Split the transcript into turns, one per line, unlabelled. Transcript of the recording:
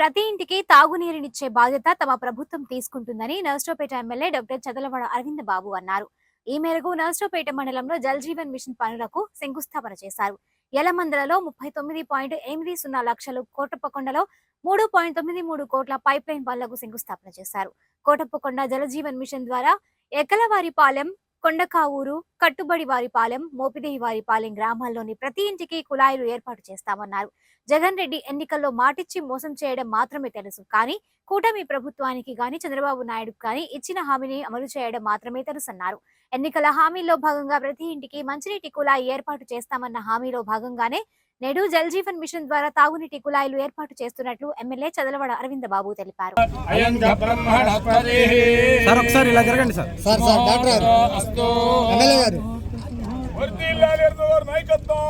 ప్రతి ఇంటికి తాగునీరునిచ్చే బాధ్యత తమ ప్రభుత్వం తీసుకుంటుందని నర్సరావుపేట ఎమ్మెల్యే డాక్టర్ చదలవాడ అరవింద్ బాబు అన్నారు. ఈ మేరకు నర్సరావుపేట మండలంలో జల్ జీవన్ మిషన్ పనులకు శంకుస్థాపన చేశారు. యలమందలలో ముప్పై తొమ్మిది పాయింట్ ఎనిమిది సున్నా లక్షలు కోటప్పకొండలో మూడు పాయింట్ తొమ్మిది మూడు కోట్ల పైప్ లైన్ పనులకు శంకుస్థాపన చేశారు. కోటప్పకొండ జలజీవన్ మిషన్ ద్వారా ఎకలవారిపాలెం కొండకావూరు కట్టుబడి వారిపాలెం మోపిదేవి వారిపాలెం గ్రామాల్లోని ప్రతి ఇంటికి కుళాయిలు ఏర్పాటు చేస్తామన్నారు. జగన్ రెడ్డి ఎన్నికల్లో మాటిచ్చి మోసం చేయడం మాత్రమే తెలుసు. కానీ కూటమి ప్రభుత్వానికి గాని చంద్రబాబు నాయుడు కానీ ఇచ్చిన హామీని అమలు చేయడం మాత్రమే తెలుసన్నారు. ఎన్నికల హామీలో భాగంగా ప్రతి ఇంటికి మంచినీటి కుళాయి ఏర్పాటు చేస్తామన్న హామీలో భాగంగానే నేడు జల్ జీవన్ మిషన్ ద్వారా తాగునీటి కుళాయిలు ఏర్పాటు చేస్తున్నట్లు ఎమ్మెల్యే చదలవాడ అరవింద బాబు తెలిపారు.
నాయకత్వం.